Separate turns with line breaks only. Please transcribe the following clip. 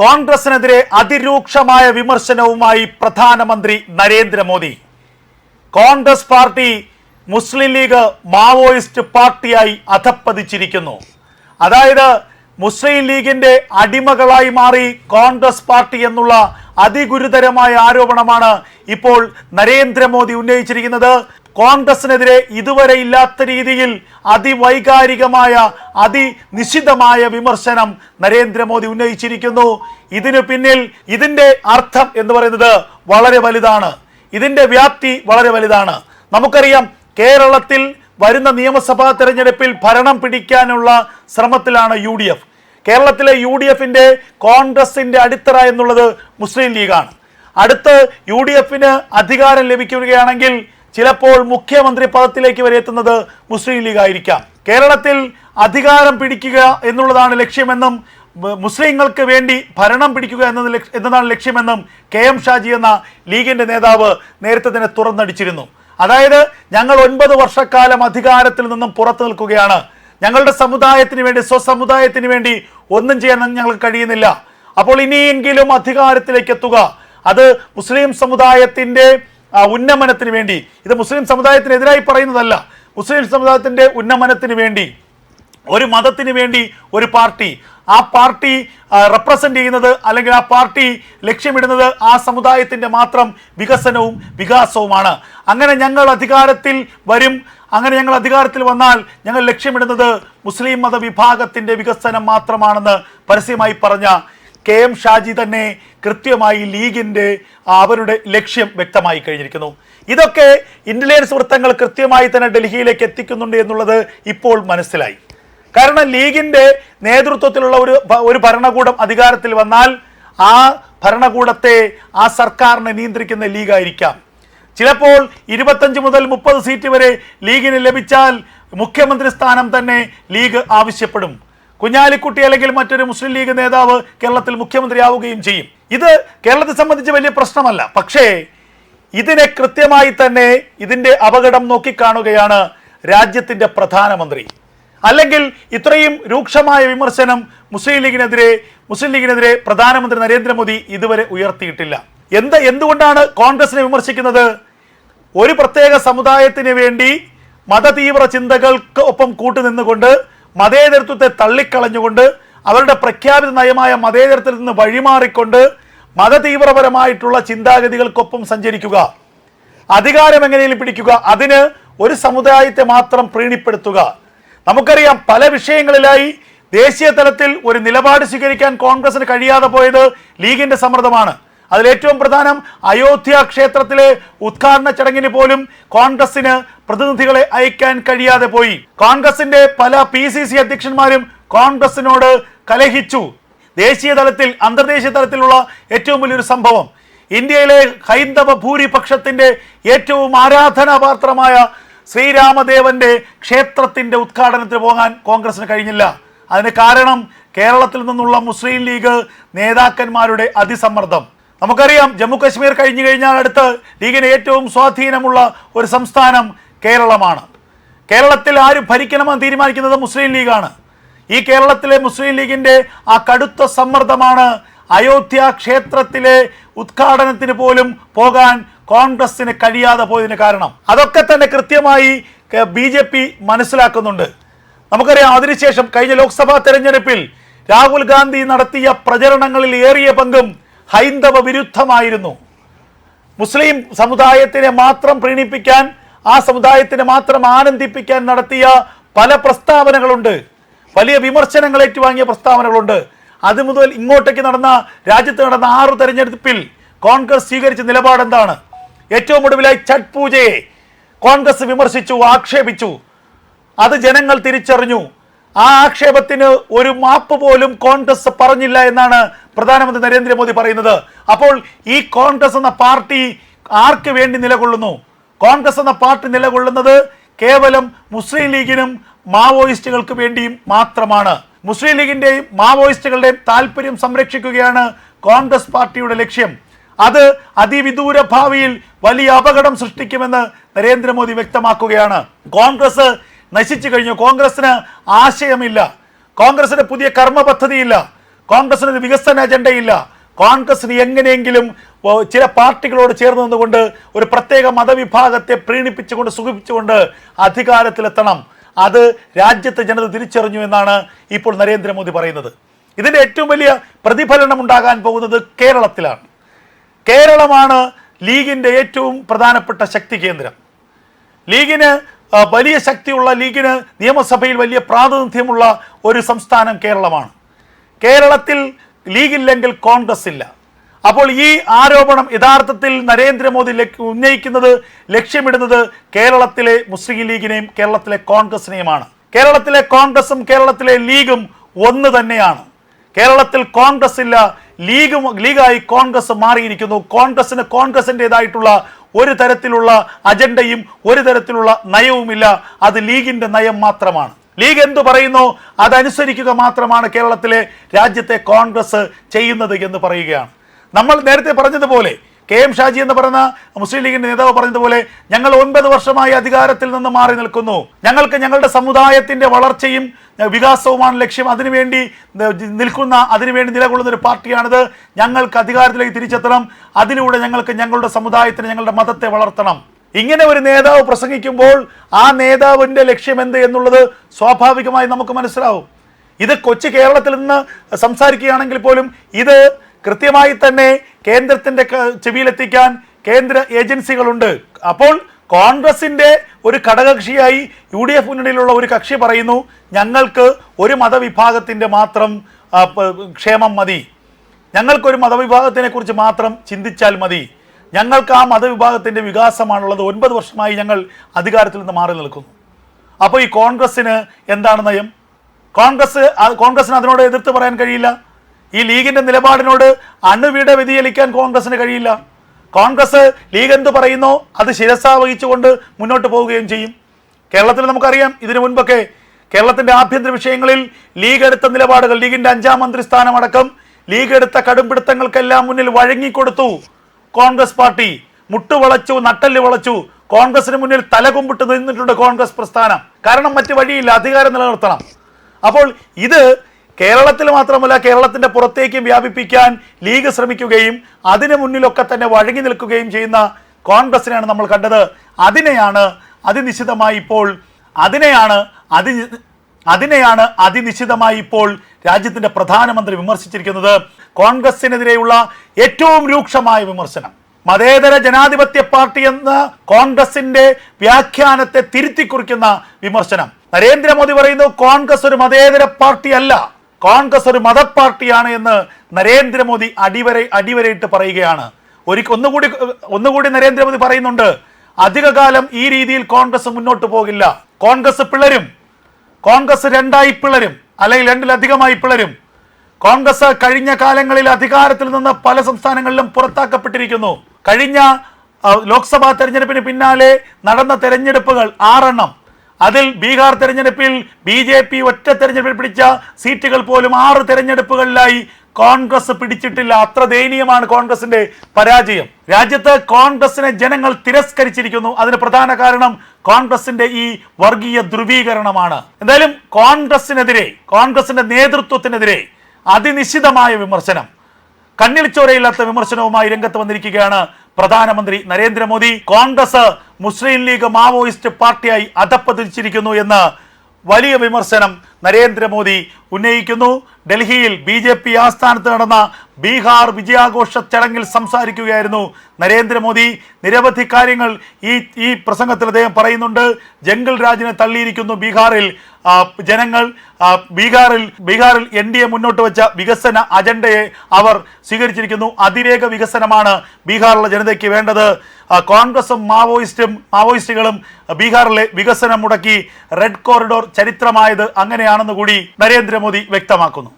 കോൺഗ്രസിനെതിരെ അതിരൂക്ഷമായ വിമർശനവുമായി പ്രധാനമന്ത്രി നരേന്ദ്രമോദി. കോൺഗ്രസ് പാർട്ടി മുസ്ലിം ലീഗ് മാവോയിസ്റ്റ് പാർട്ടിയായി അധപ്പതിച്ചിരിക്കുന്നു. അതായത് മുസ്ലിം ലീഗിന്റെ അടിമകളായി മാറി കോൺഗ്രസ് പാർട്ടി എന്നുള്ള അതിഗുരുതരമായ ആരോപണമാണ് ഇപ്പോൾ നരേന്ദ്രമോദി ഉന്നയിച്ചിരിക്കുന്നത്. കോൺഗ്രസിനെതിരെ ഇതുവരെ ഇല്ലാത്ത രീതിയിൽ അതിവൈകാരികമായ അതിനിശിതമായ വിമർശനം നരേന്ദ്രമോദി ഉന്നയിച്ചിരിക്കുന്നു. ഇതിനു പിന്നിൽ ഇതിന്റെ അർത്ഥം എന്ന് പറയുന്നത് വളരെ വലുതാണ്. ഇതിന്റെ വ്യാപ്തി വളരെ വലുതാണ്. നമുക്കറിയാം കേരളത്തിൽ വരുന്ന നിയമസഭാ തെരഞ്ഞെടുപ്പിൽ ഭരണം പിടിക്കാനുള്ള ശ്രമത്തിലാണ് യു ഡി എഫ് കേരളത്തിലെ യു ഡി എഫിന്റെ കോൺഗ്രസിന്റെ അടിത്തറ എന്നുള്ളത് മുസ്ലിം ലീഗാണ്. അടുത്ത് യു ഡി എഫിന് അധികാരം ലഭിക്കുകയാണെങ്കിൽ ചിലപ്പോൾ മുഖ്യമന്ത്രി പദത്തിലേക്ക് വരെ എത്തുന്നത് മുസ്ലിം ലീഗ് ആയിരിക്കാം. കേരളത്തിൽ അധികാരം പിടിക്കുക എന്നുള്ളതാണ് ലക്ഷ്യമെന്നും മുസ്ലിങ്ങൾക്ക് വേണ്ടി ഭരണം പിടിക്കുക എന്നത് എന്നതാണ് ലക്ഷ്യമെന്നും കെ എം ഷാജി എന്ന ലീഗിന്റെ നേതാവ് നേരത്തെ തന്നെ തുറന്നടിച്ചിരുന്നു. അതായത് ഞങ്ങൾ ഒൻപത് വർഷക്കാലം അധികാരത്തിൽ നിന്നും പുറത്തു നിൽക്കുകയാണ്. ഞങ്ങളുടെ സമുദായത്തിന് വേണ്ടി സ്വസമുദായത്തിന് വേണ്ടി ഒന്നും ചെയ്യാൻ ഞങ്ങൾക്ക് കഴിയുന്നില്ല. അപ്പോൾ ഇനിയെങ്കിലും അധികാരത്തിലേക്ക് എത്തുക. അത് മുസ്ലിം സമുദായത്തിന്റെ ആ, ഉന്നമനത്തിന് വേണ്ടി. ഇത് മുസ്ലിം സമുദായത്തിനെതിരായി പറയുന്നതല്ല. മുസ്ലിം സമുദായത്തിന്റെ ഉന്നമനത്തിന് വേണ്ടി ഒരു മതത്തിന് വേണ്ടി ഒരു പാർട്ടി. ആ പാർട്ടി റെപ്രസെന്റ് ചെയ്യുന്നത് അല്ലെങ്കിൽ ആ പാർട്ടി ലക്ഷ്യമിടുന്നത് ആ സമുദായത്തിന്റെ മാത്രം വികസനവും വികാസവുമാണ്. അങ്ങനെ ഞങ്ങൾ അധികാരത്തിൽ വരും. അങ്ങനെ ഞങ്ങൾ അധികാരത്തിൽ വന്നാൽ ഞങ്ങൾ ലക്ഷ്യമിടുന്നത് മുസ്ലിം മതവിഭാഗത്തിന്റെ വികസനം മാത്രമാണെന്ന് പരസ്യമായി പറഞ്ഞ കെ എം ഷാജി തന്നെ കൃത്യമായി ലീഗിന്റെ അവരുടെ ലക്ഷ്യം വ്യക്തമായി കഴിഞ്ഞിരിക്കുന്നു. ഇതൊക്കെ ഇന്റലിജൻസ് വൃത്തങ്ങൾ കൃത്യമായി തന്നെ ഡൽഹിയിലേക്ക് എത്തിക്കുന്നുണ്ട് എന്നുള്ളത് ഇപ്പോൾ മനസ്സിലായി. കാരണം ലീഗിന്റെ നേതൃത്വത്തിലുള്ള ഒരു ഒരു ഭരണകൂടം അധികാരത്തിൽ വന്നാൽ ആ ഭരണകൂടത്തെ ആ സർക്കാരിനെ നിയന്ത്രിക്കുന്ന ലീഗായിരിക്കാം. ചിലപ്പോൾ ഇരുപത്തഞ്ച് മുതൽ മുപ്പത് സീറ്റ് വരെ ലീഗിന് ലഭിച്ചാൽ മുഖ്യമന്ത്രി സ്ഥാനം തന്നെ ലീഗ് ആവശ്യപ്പെടും. കുഞ്ഞാലിക്കുട്ടി അല്ലെങ്കിൽ മറ്റൊരു മുസ്ലിം ലീഗ് നേതാവ് കേരളത്തിൽ മുഖ്യമന്ത്രിയാവുകയും ചെയ്യും. ഇത് കേരളത്തെ സംബന്ധിച്ച് വലിയ പ്രശ്നമല്ല. പക്ഷേ ഇതിനെ കൃത്യമായി തന്നെ ഇതിന്റെ അപകടം നോക്കിക്കാണുകയാണ് രാജ്യത്തിന്റെ പ്രധാനമന്ത്രി. അല്ലെങ്കിൽ ഇത്രയും രൂക്ഷമായ വിമർശനം മുസ്ലിം ലീഗിനെതിരെ മുസ്ലിം ലീഗിനെതിരെ പ്രധാനമന്ത്രി നരേന്ദ്രമോദി ഇതുവരെ ഉയർത്തിയിട്ടില്ല. എന്ത് എന്തുകൊണ്ടാണ് കോൺഗ്രസിനെ വിമർശിക്കുന്നത്? ഒരു പ്രത്യേക സമുദായത്തിന് വേണ്ടി മതതീവ്ര ചിന്തകൾക്ക് ഒപ്പം കൂട്ടുനിന്നുകൊണ്ട് മതേതരത്വത്തെ തള്ളിക്കളഞ്ഞുകൊണ്ട് അവരുടെ പ്രഖ്യാപിത നയമായ മതേതരത്തിൽ നിന്ന് വഴിമാറിക്കൊണ്ട് മതതീവ്രപരമായിട്ടുള്ള ചിന്താഗതികൾക്കൊപ്പം സഞ്ചരിക്കുക. അധികാരം എങ്ങനെയും പിടിക്കുക. അതിന് ഒരു സമുദായത്തെ മാത്രം പ്രീണിപ്പെടുത്തുക. നമുക്കറിയാം പല വിഷയങ്ങളിലായി ദേശീയ തലത്തിൽ ഒരു നിലപാട് സ്വീകരിക്കാൻ കോൺഗ്രസിന് കഴിയാതെ പോയത് ലീഗിന്റെ സമ്മർദ്ദമാണ്. അതിലേറ്റവും പ്രധാനം അയോധ്യ ക്ഷേത്രത്തിലെ ഉദ്ഘാടന ചടങ്ങിന് പോലും കോൺഗ്രസിന് പ്രതിനിധികളെ അയക്കാൻ കഴിയാതെ പോയി. കോൺഗ്രസിന്റെ പല പി സി സി അധ്യക്ഷന്മാരും കോൺഗ്രസിനോട് കലഹിച്ചു. ദേശീയ തലത്തിൽ അന്തർദേശീയ തലത്തിലുള്ള ഏറ്റവും വലിയൊരു സംഭവം. ഇന്ത്യയിലെ ഹൈന്ദവ ഭൂരിപക്ഷത്തിന്റെ ഏറ്റവും ആരാധനാപാത്രമായ ശ്രീരാമദേവന്റെ ക്ഷേത്രത്തിന്റെ ഉദ്ഘാടനത്തിന് പോകാൻ കോൺഗ്രസിന് കഴിഞ്ഞില്ല. അതിന് കാരണം കേരളത്തിൽ നിന്നുള്ള മുസ്ലിം ലീഗ് നേതാക്കന്മാരുടെ അതിസമ്മർദ്ദം. നമുക്കറിയാം ജമ്മു കശ്മീർ കഴിഞ്ഞു കഴിഞ്ഞാൽ അടുത്ത് ലീഗിന് ഏറ്റവും സ്വാധീനമുള്ള ഒരു സംസ്ഥാനം കേരളമാണ്. കേരളത്തിൽ ആര് ഭരിക്കണമെന്ന് തീരുമാനിക്കുന്നത് മുസ്ലിം ലീഗാണ്. ഈ കേരളത്തിലെ മുസ്ലിം ലീഗിന്റെ ആ കടുത്ത സമ്മർദ്ദമാണ് അയോധ്യ ക്ഷേത്രത്തിലെ ഉദ്ഘാടനത്തിന് പോലും പോകാൻ കോൺഗ്രസിന് കഴിയാതെ പോയതിന് കാരണം. അതൊക്കെ തന്നെ കൃത്യമായി ബി ജെ പി മനസ്സിലാക്കുന്നുണ്ട്. നമുക്കറിയാം അതിനുശേഷം കഴിഞ്ഞ ലോക്സഭാ തെരഞ്ഞെടുപ്പിൽ രാഹുൽ ഗാന്ധി നടത്തിയ പ്രചരണങ്ങളിൽ ഏറിയ പങ്കും ഹൈന്ദവ വിരുദ്ധമായിരുന്നു. മുസ്ലിം സമുദായത്തിനെ മാത്രം പ്രീണിപ്പിക്കാൻ ആ സമുദായത്തിനെ മാത്രം ആനന്ദിപ്പിക്കാൻ നടത്തിയ പല പ്രസ്താവനകളുണ്ട്. വലിയ വിമർശനങ്ങൾ ഏറ്റുവാങ്ങിയ പ്രസ്താവനകളുണ്ട്. അത് മുതൽ ഇങ്ങോട്ടേക്ക് നടന്ന രാജ്യത്ത് നടന്ന ആറു തെരഞ്ഞെടുപ്പിൽ കോൺഗ്രസ് സ്വീകരിച്ച നിലപാട് എന്താണ് ഏറ്റവും ഒടുവിലായി ഛഠ് പൂജയെ കോൺഗ്രസ് വിമർശിച്ചു ആക്ഷേപിച്ചു. അത് ജനങ്ങൾ തിരിച്ചറിഞ്ഞു. ആ ആക്ഷേപത്തിന് ഒരു മാപ്പ് പോലും കോൺഗ്രസ് പറഞ്ഞില്ല എന്നാണ് പ്രധാനമന്ത്രി നരേന്ദ്രമോദി പറയുന്നത്. അപ്പോൾ ഈ കോൺഗ്രസ് എന്ന പാർട്ടി ആർക്ക് വേണ്ടി നിലകൊള്ളുന്നു? കോൺഗ്രസ് എന്ന പാർട്ടി നിലകൊള്ളുന്നത് കേവലം മുസ്ലിം ലീഗിനും മാവോയിസ്റ്റുകൾക്ക് വേണ്ടിയും മാത്രമാണ്. മുസ്ലിം ലീഗിന്റെയും മാവോയിസ്റ്റുകളുടെയും താല്പര്യം സംരക്ഷിക്കുകയാണ് കോൺഗ്രസ് പാർട്ടിയുടെ ലക്ഷ്യം. അത് അതിവിദൂര ഭാവിയിൽ വലിയ അപകടം സൃഷ്ടിക്കുമെന്ന് നരേന്ദ്രമോദി വ്യക്തമാക്കുകയാണ്. കോൺഗ്രസ് നശിച്ചു കഴിഞ്ഞു. കോൺഗ്രസിന് ആശയമില്ല. കോൺഗ്രസിന് പുതിയ കർമ്മ പദ്ധതിയില്ല. കോൺഗ്രസിന് ഒരു വികസന അജണ്ടയില്ല. കോൺഗ്രസിന് എങ്ങനെയെങ്കിലും ചില പാർട്ടികളോട് ചേർന്ന് നിന്നുകൊണ്ട് ഒരു പ്രത്യേക മതവിഭാഗത്തെ പ്രീണിപ്പിച്ചുകൊണ്ട് സുഖിപ്പിച്ചുകൊണ്ട് അധികാരത്തിലെത്തണം. അത് രാജ്യത്തെ ജനത തിരിച്ചറിഞ്ഞു എന്നാണ് ഇപ്പോൾ നരേന്ദ്രമോദി പറയുന്നത്. ഇതിന്റെ ഏറ്റവും വലിയ പ്രതിഫലനം ഉണ്ടാകാൻ പോകുന്നത് കേരളത്തിലാണ്. കേരളമാണ് ലീഗിന്റെ ഏറ്റവും പ്രധാനപ്പെട്ട ശക്തി കേന്ദ്രം. ലീഗിന് വലിയ ശക്തിയുള്ള ലീഗിന് നിയമസഭയിൽ വലിയ പ്രാതിനിധ്യമുള്ള ഒരു സംസ്ഥാനം കേരളമാണ്. കേരളത്തിൽ ലീഗില്ലെങ്കിൽ കോൺഗ്രസ് ഇല്ല. അപ്പോൾ ഈ ആരോപണം യഥാർത്ഥത്തിൽ നരേന്ദ്രമോദി ഉന്നയിക്കുന്നത് ലക്ഷ്യമിടുന്നത് കേരളത്തിലെ മുസ്ലിം ലീഗിനെയും കേരളത്തിലെ കോൺഗ്രസിനെയുമാണ്. കേരളത്തിലെ കോൺഗ്രസും കേരളത്തിലെ ലീഗും ഒന്ന് തന്നെയാണ്. കേരളത്തിൽ കോൺഗ്രസ് ഇല്ല ലീഗും ലീഗായി കോൺഗ്രസ് മാറിയിരിക്കുന്നു. കോൺഗ്രസിന് കോൺഗ്രസിന്റെതായിട്ടുള്ള ഒരു തരത്തിലുള്ള അജണ്ടയും ഒരു തരത്തിലുള്ള നയവുമില്ല. അത് ലീഗിന്റെ നയം മാത്രമാണ്. ലീഗ് എന്തു പറയുന്നു? അതനുസരിക്കുക മാത്രമാണ് കേരളത്തിലെ രാജ്യത്തെ കോൺഗ്രസ് ചെയ്യുന്നത് എന്ന് പറയുകയാണ്. നമ്മൾ നേരത്തെ പറഞ്ഞതുപോലെ കെ എം ഷാജി എന്ന് പറയുന്ന മുസ്ലിം ലീഗിന്റെ നേതാവ് പറഞ്ഞതുപോലെ ഞങ്ങൾ ഒൻപത് വർഷമായി അധികാരത്തിൽ നിന്ന് മാറി നിൽക്കുന്നു. ഞങ്ങൾക്ക് ഞങ്ങളുടെ സമുദായത്തിന്റെ വളർച്ചയും വികാസവുമാണ് ലക്ഷ്യം. അതിനുവേണ്ടി നിൽക്കുന്ന അതിനുവേണ്ടി നിലകൊള്ളുന്ന ഒരു പാർട്ടിയാണിത്. ഞങ്ങൾക്ക് അധികാരത്തിലേക്ക് തിരിച്ചെത്തണം. അതിലൂടെ ഞങ്ങൾക്ക് ഞങ്ങളുടെ സമുദായത്തിന് ഞങ്ങളുടെ മതത്തെ വളർത്തണം. ഇങ്ങനെ ഒരു നേതാവ് പ്രസംഗിക്കുമ്പോൾ ആ നേതാവിന്റെ ലക്ഷ്യം എന്ത് എന്നുള്ളത് സ്വാഭാവികമായി നമുക്ക് മനസ്സിലാവും. ഇത് കൊച്ചു കേരളത്തിൽ നിന്ന് സംസാരിക്കുകയാണെങ്കിൽ പോലും ഇത് കൃത്യമായി തന്നെ കേന്ദ്രത്തിന്റെ ചെവിയിലെത്തിക്കാൻ കേന്ദ്ര ഏജൻസികളുണ്ട്. അപ്പോൾ കോൺഗ്രസിന്റെ ഒരു ഘടകകക്ഷിയായി യു ഡി എഫ് മുന്നണിയിലുള്ള ഒരു കക്ഷി പറയുന്നു ഞങ്ങൾക്ക് ഒരു മതവിഭാഗത്തിന്റെ മാത്രം ക്ഷേമം മതി. ഞങ്ങൾക്കൊരു മതവിഭാഗത്തിനെ കുറിച്ച് മാത്രം ചിന്തിച്ചാൽ മതി. ഞങ്ങൾക്ക് ആ മതവിഭാഗത്തിന്റെ വികാസമാണുള്ളത്. ഒൻപത് വർഷമായി ഞങ്ങൾ അധികാരത്തിൽ നിന്ന് മാറി നിൽക്കുന്നു. അപ്പോൾ ഈ കോൺഗ്രസിന് എന്താണ് നയം? കോൺഗ്രസ് കോൺഗ്രസ്സിന് അതിനോട് എതിർത്ത് പറയാൻ കഴിയില്ല. ഈ ലീഗിന്റെ നിലപാടിനോട് അണുവിട വ്യതിചലിക്കാൻ കോൺഗ്രസ്സിന് കഴിയില്ല. കോൺഗ്രസ് ലീഗ് എന്ത് പറയുന്നോ? അത് ശിരസ വഹിച്ചുകൊണ്ട് മുന്നോട്ട് പോവുകയും ചെയ്യും. കേരളത്തിൽ നമുക്കറിയാം ഇതിനു മുൻപൊക്കെ കേരളത്തിന്റെ ആഭ്യന്തര വിഷയങ്ങളിൽ ലീഗ് എടുത്ത നിലപാടുകൾ ലീഗിന്റെ അഞ്ചാം മന്ത്രിസ്ഥാനമടക്കം ലീഗ് എടുത്ത കടുംപിടുത്തങ്ങൾക്കെല്ലാം മുന്നിൽ വഴങ്ങിക്കൊടുത്തു. കോൺഗ്രസ് പാർട്ടി മുട്ടുവളച്ചു നട്ടൽ വളച്ചു. കോൺഗ്രസിന് മുന്നിൽ തലകുമ്പിട്ട് നിന്നിട്ടുണ്ട് കോൺഗ്രസ് പ്രസ്ഥാനം. കാരണം മറ്റു വഴിയില്ല അധികാരം നിലനിർത്തണം. അപ്പോൾ ഇത് കേരളത്തിൽ മാത്രമല്ല കേരളത്തിന്റെ പുറത്തേക്കും വ്യാപിപ്പിക്കാൻ ലീഗ് ശ്രമിക്കുകയും അതിന് മുന്നിലൊക്കെ തന്നെ വഴങ്ങി നിൽക്കുകയും ചെയ്യുന്ന കോൺഗ്രസിനെയാണ് നമ്മൾ കണ്ടത്. അതിനെയാണ് അതിനിശ്ചിതമായി ഇപ്പോൾ അതിനെയാണ് അതി അതിനെയാണ് അതിനിശ്ചിതമായി ഇപ്പോൾ രാജ്യത്തിന്റെ പ്രധാനമന്ത്രി വിമർശിച്ചിരിക്കുന്നത്. കോൺഗ്രസിനെതിരെയുള്ള ഏറ്റവും രൂക്ഷമായ വിമർശനം. മതേതര ജനാധിപത്യ പാർട്ടി എന്ന കോൺഗ്രസിന്റെ വ്യാഖ്യാനത്തെ തിരുത്തിക്കുറിക്കുന്ന വിമർശനം. നരേന്ദ്രമോദി പറയുന്നു കോൺഗ്രസ് ഒരു മതേതര പാർട്ടി അല്ല കോൺഗ്രസ് ഒരു മത പാർട്ടിയാണ് എന്ന് നരേന്ദ്രമോദി അടിവരെ അടിവരയിട്ട് പറയുകയാണ്. ഒരു ഒന്നുകൂടി ഒന്നുകൂടി നരേന്ദ്രമോദി പറയുന്നുണ്ട് അധികകാലം ഈ രീതിയിൽ കോൺഗ്രസ് മുന്നോട്ട് പോകില്ല. കോൺഗ്രസ് പിളരും. കോൺഗ്രസ് രണ്ടായി പിളരും. അല്ലെങ്കിൽ രണ്ടിലധികമായി പിളരും. കോൺഗ്രസ് കഴിഞ്ഞ കാലങ്ങളിൽ അധികാരത്തിൽ നിന്ന് പല സംസ്ഥാനങ്ങളിലും പുറത്താക്കപ്പെട്ടിരിക്കുന്നു. കഴിഞ്ഞ ലോക്സഭാ തെരഞ്ഞെടുപ്പിന് പിന്നാലെ നടന്ന തെരഞ്ഞെടുപ്പുകൾ ആറെണ്ണം. അതിൽ ബീഹാർ തെരഞ്ഞെടുപ്പിൽ ബി ജെ പി ഒറ്റ തെരഞ്ഞെടുപ്പിൽ പിടിച്ച സീറ്റുകൾ പോലും ആറ് തെരഞ്ഞെടുപ്പുകളിലായി കോൺഗ്രസ് പിടിച്ചിട്ടില്ല. അത്ര ദയനീയമാണ് കോൺഗ്രസിന്റെ പരാജയം. രാജ്യത്ത് കോൺഗ്രസിനെ ജനങ്ങൾ തിരസ്കരിച്ചിരിക്കുന്നു. അതിന് പ്രധാന കാരണം കോൺഗ്രസിന്റെ ഈ വർഗീയ ധ്രുവീകരണമാണ്. എന്തായാലും കോൺഗ്രസിനെതിരെ കോൺഗ്രസിന്റെ നേതൃത്വത്തിനെതിരെ അതിനിശ്ചിതമായ വിമർശനം കണ്ണിൽ ചോരയില്ലാത്ത വിമർശനവുമായി രംഗത്ത് വന്നിരിക്കുകയാണ് പ്രധാനമന്ത്രി നരേന്ദ്രമോദി കോൺഗ്രസ് മുസ്ലിം ലീഗ് മാവോയിസ്റ്റ് പാർട്ടിയായി അധപ്പതിച്ചിരിക്കുന്നു എന്ന് വലിയ വിമർശനം നരേന്ദ്രമോദി ഉന്നയിക്കുന്നു. ഡൽഹിയിൽ ബി ജെ പി ആസ്ഥാനത്ത് നടന്ന ബീഹാർ വിജയാഘോഷ ചടങ്ങിൽ സംസാരിക്കുകയായിരുന്നു നരേന്ദ്രമോദി. നിരവധി കാര്യങ്ങൾ ഈ ഈ പ്രസംഗത്തിൽ അദ്ദേഹം പറയുന്നുണ്ട്. ജംഗിൾ രാജിനെ തള്ളിയിരിക്കുന്നു ബീഹാറിൽ. ജനങ്ങൾ ബീഹാറിൽ ബീഹാറിൽ എൻ ഡി എ മുന്നോട്ട് വെച്ച വികസന അജണ്ടയെ അവർ സ്വീകരിച്ചിരിക്കുന്നു. അതിരേഖ വികസനമാണ് ബീഹാറിലെ ജനതയ്ക്ക് വേണ്ടത്. കോൺഗ്രസും മാവോയിസ്റ്റും മാവോയിസ്റ്റുകളും ബീഹാറിലെ വികസനം മുടക്കി റെഡ് കോറിഡോർ ചരിത്രമായത് അങ്ങനെയാണെന്ന് കൂടി നരേന്ദ്രമോദി വ്യക്തമാക്കുന്നു.